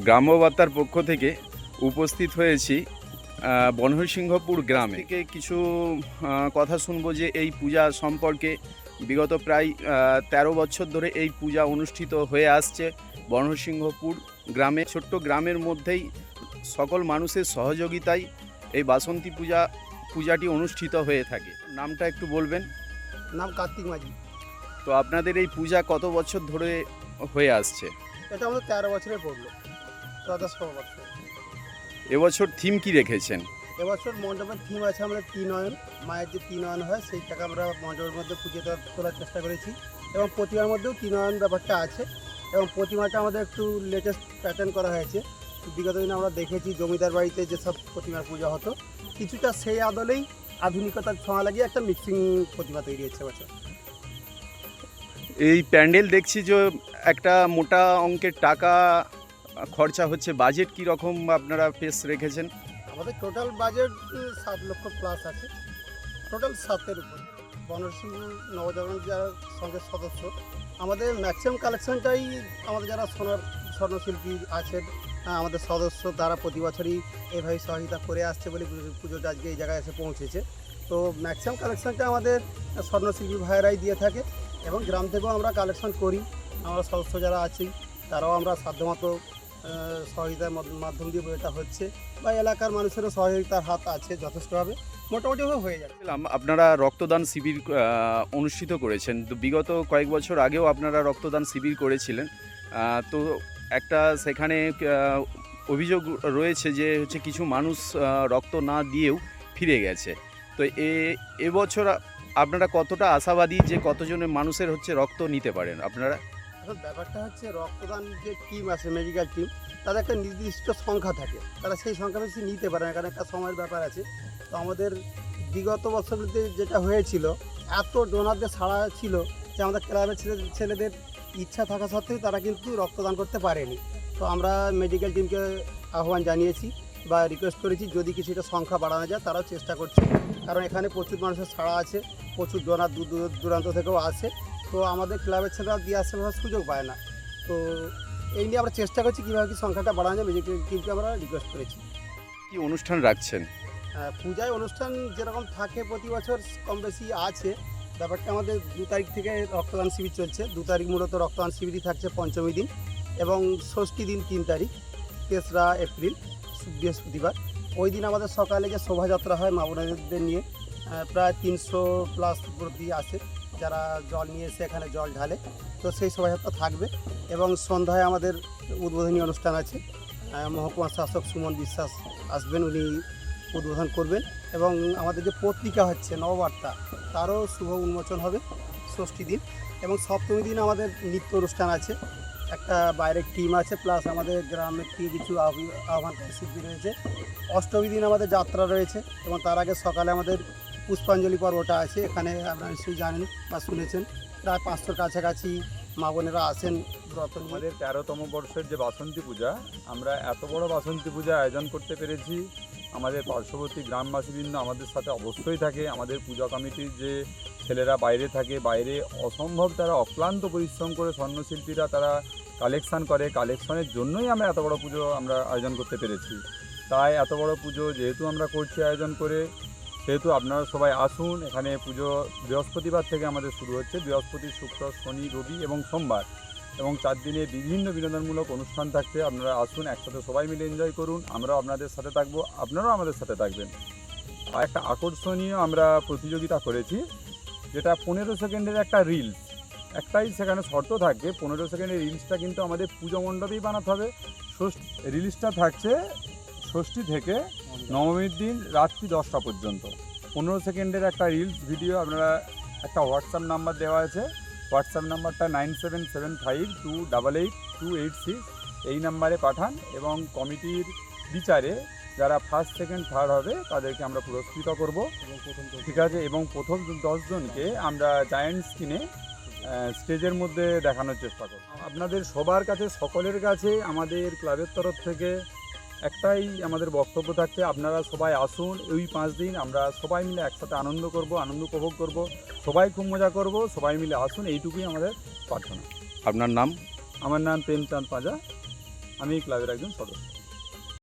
গ্রাম্যবার্তার পক্ষ থেকে উপস্থিত হয়েছি বনহরসিংহপুর গ্রামে। থেকে কিছু কথা শুনব যে এই পূজা সম্পর্কে বিগত প্রায় তেরো বছর ধরে এই পূজা অনুষ্ঠিত হয়ে আসছে বনহরসিংহপুর গ্রামে। ছোট্ট গ্রামের মধ্যেই সকল মানুষের সহযোগিতায় এই বাসন্তী পূজা পূজাটি অনুষ্ঠিত হয়ে থাকে। নামটা একটু বলবেন? নাম কার্তিক মাঝি। তো আপনাদের এই পূজা কত বছর ধরে হয়ে আসছে? এটা আমাদের তেরো বছরে পড়ল। এবছর থিম কি রেখেছেন? এবছর মণ্ডপের থিম আছে আমাদের তিন নয়ন। মায়ের যে তিন নয়ন হয় সেইটাকে আমরা মণ্ডপের মধ্যে পুজো তোলার চেষ্টা করেছি। এবং প্রতিমার মধ্যেও তিন নয়ন ব্যাপারটা আছে। এবং প্রতিমাটা আমাদের একটু লেটেস্ট প্যাটার্ন করা হয়েছে। বিগত দিনে আমরা দেখেছি জমিদার বাড়িতে যেসব প্রতিমার পূজা হতো কিছুটা সেই আদলেই আধুনিকতার ছোঁয়া লাগিয়ে একটা মিক্সিং প্রতিমা তৈরি হচ্ছে এবছর। এই প্যান্ডেল দেখছি যে একটা মোটা অঙ্কের টাকা খরচা হচ্ছে বাজেট কি রকম আপনারা পেস রেখেছেন? আমাদের টোটাল বাজেট সাত লক্ষ প্লাস আছে। টোটাল সাতের উপর। বনরসিংহ নবজাগরণ যারা সঙ্গের সদস্য। আমাদের ম্যাক্সিমাম কালেকশনটাই আমাদের যারা সোনার, স্বর্ণশিল্পী আছেন আমাদের সদস্য, তারা প্রতি বছরই এভাবে সহযোগিতা করে আসছে বলে পুজো- পুজোটা আজকে এই জায়গায় এসে পৌঁছেছে। তো ম্যাক্সিমাম কালেকশনটা আমাদের স্বর্ণশিল্পী ভাইয়েরাই দিয়ে থাকে এবং গ্রাম থেকেও আমরা কালেকশন করি। আমরা সদস্য যারা আছি, তারাও আমরা সাধ্যমতো সহযোগিতার মাধ্যম দিয়ে এটা হচ্ছে বা এলাকার মানুষেরও সহযোগিতার হাত আছে যথেষ্টভাবে। মোটামুটিভাবে হয়ে যাচ্ছে আপনারা রক্তদান শিবির অনুষ্ঠিত করেছেন। তো বিগত কয়েক বছর আগেও আপনারা রক্তদান শিবির করেছিলেন। তো একটা সেখানে অভিযোগ রয়েছে যে হচ্ছে কিছু মানুষ রক্ত না দিয়েও ফিরে গেছে। তো এ এবছর আপনারা কতটা আশাবাদী যে কতজনের মানুষের হচ্ছে রক্ত নিতে পারেন? আপনারা এখন ব্যাপারটা হচ্ছে রক্তদান যে টিম আছে মেডিকেল টিম তাদের একটা নির্দিষ্ট সংখ্যা থাকে। তারা সেই সংখ্যা বেশি নিতে পারে না, কারণ একটা সময়ের ব্যাপার আছে। তো আমাদের বিগত বছরগুলিতে যেটা হয়েছিল, এত ডোনারদের ছাড়া ছিল যে আমাদের ক্লাবের ছেলে ছেলেদের ইচ্ছা থাকা সত্ত্বেও তারা কিন্তু রক্তদান করতে পারেনি। তো আমরা মেডিকেল টিমকে আহ্বান জানিয়েছি বা রিকোয়েস্ট করেছি, যদি কিছুটা সংখ্যা বাড়ানো যায়, তারাও চেষ্টা করছে। কারণ এখানে প্রচুর মানুষের ছাড়া আছে, প্রচুর ডোনার দূর দূর দূরান্ত থেকেও আছে। তো আমাদের ক্লাবের ছেলেরা দিয়ে আসতে সুযোগ পায় না। তো এই নিয়ে আমরা চেষ্টা করছি কীভাবে কি সংখ্যাটা বাড়ানো যায়। মেডিকেল টিমকে আমরা রিকোয়েস্ট করেছি। কি অনুষ্ঠান রাখছেন? পূজায় অনুষ্ঠান যেরকম থাকে প্রতি বছর কম বেশি আছে। ব্যাপারটা আমাদের দু তারিখ থেকে রক্তদান শিবির চলছে। দু তারিখ মূলত রক্তদান শিবিরই থাকছে পঞ্চমী দিন এবং ষষ্ঠী দিন তিন তারিখ তেসরা এপ্রিল বৃহস্পতিবার। ওই দিন আমাদের সকালে যে শোভাযাত্রা হয় মা বোনেদের নিয়ে প্রায় তিনশো প্লাস প্রতি আসে। যারা জল নিয়ে এসে এখানে জল ঢালে তো সেই শোভাযাত্রা থাকবে এবং সন্ধ্যায় আমাদের উদ্বোধনী অনুষ্ঠান আছে। আহ, মহকুমা শাসক সুমন বিশ্বাস আসবেন উনি উদ্বোধন করবেন এবং আমাদের যে পত্রিকা হচ্ছে নববার্তা তারও শুভ উন্মোচন হবে ষষ্ঠী দিন এবং সপ্তমী দিন আমাদের নৃত্য অনুষ্ঠান আছে। একটা বাইরের টিম আছে প্লাস আমাদের গ্রামের থেকে কিছু আহ্বান শিল্পী রয়েছে। অষ্টমী দিন আমাদের যাত্রা রয়েছে এবং তার আগে সকালে আমাদের পুষ্পাঞ্জলি পর্বটা আছে, এখানে আপনারা নিশ্চয়ই জানেন বা শুনেছেন। প্রায় পাঁচশোর কাছাকাছি মা বোনেরা আসেন ব্রত আমাদের তেরোতম বর্ষের যে বাসন্তী পূজা, আমরা এত বড় বাসন্তী পূজা আয়োজন করতে পেরেছি। আমাদের পার্শ্ববর্তী গ্রামবাসীবৃন্দ আমাদের সাথে অবশ্যই থাকে। আমাদের পূজা কমিটির যে ছেলেরা বাইরে থাকে, বাইরে অসম্ভব তারা অক্লান্ত পরিশ্রম করে স্বর্ণশিল্পীরা তারা কালেকশন করে। কালেকশনের জন্যই আমরা এত বড় পুজো আমরা আয়োজন করতে পেরেছি। তাই এত বড় পুজো যেহেতু আমরা করছি আয়োজন করে সেহেতু আপনারা সবাই আসুন, এখানে পুজো বৃহস্পতিবার থেকে আমাদের শুরু হচ্ছে। বৃহস্পতি, শুক্র, শনি, রবি এবং সোমবার এবং চার দিনে বিভিন্ন বিনোদনমূলক অনুষ্ঠান থাকছে। আপনারা আসুন, একসাথে সবাই মিলে এনজয় করুন। আমরাও আপনাদের সাথে থাকব, আপনারাও আমাদের সাথে থাকবেন। আর একটা আকর্ষণীয় আমরা প্রতিযোগিতা করেছি, যেটা পনেরো সেকেন্ডের একটা রিলস একটাই সেখানে শর্ত থাকবে পনেরো সেকেন্ডের রিলসটা কিন্তু আমাদের পুজো মণ্ডপেই বানাতে হবে। ষষ্ঠী রিলসটা থাকছে ষষ্ঠী থেকে নবমীর দিন রাত্রি দশটা পর্যন্ত। পনেরো সেকেন্ডের একটা রিলস ভিডিও আপনারা একটা হোয়াটসঅ্যাপ নাম্বার দেওয়া আছে। হোয়াটসঅ্যাপ নাম্বারটা nine seven seven five two double eight two eight six এই নাম্বারে পাঠান এবং কমিটির বিচারে যারা ফার্স্ট সেকেন্ড থার্ড হবে, তাদেরকে আমরা পুরস্কৃত করব। ঠিক আছে? এবং প্রথম দশজনকে আমরা জায়ান্ট স্ক্রিনে স্টেজের মধ্যে দেখানোর চেষ্টা করব। আপনাদের সবার কাছে, সকলের কাছে, আমাদের ক্লাবের তরফ থেকে একটাই আমাদের বক্তব্য থাকছে আপনারা সবাই আসুন এই পাঁচ দিন আমরা সবাই মিলে একসাথে আনন্দ করব আনন্দ উপভোগ করব সবাই খুব মজা করব সবাই মিলে আসুন এইটুকুই আমাদের প্রার্থনা। আপনার নাম? আমার নাম প্রেমচাঁদ পাজা আমি ক্লাবের একজন সদস্য।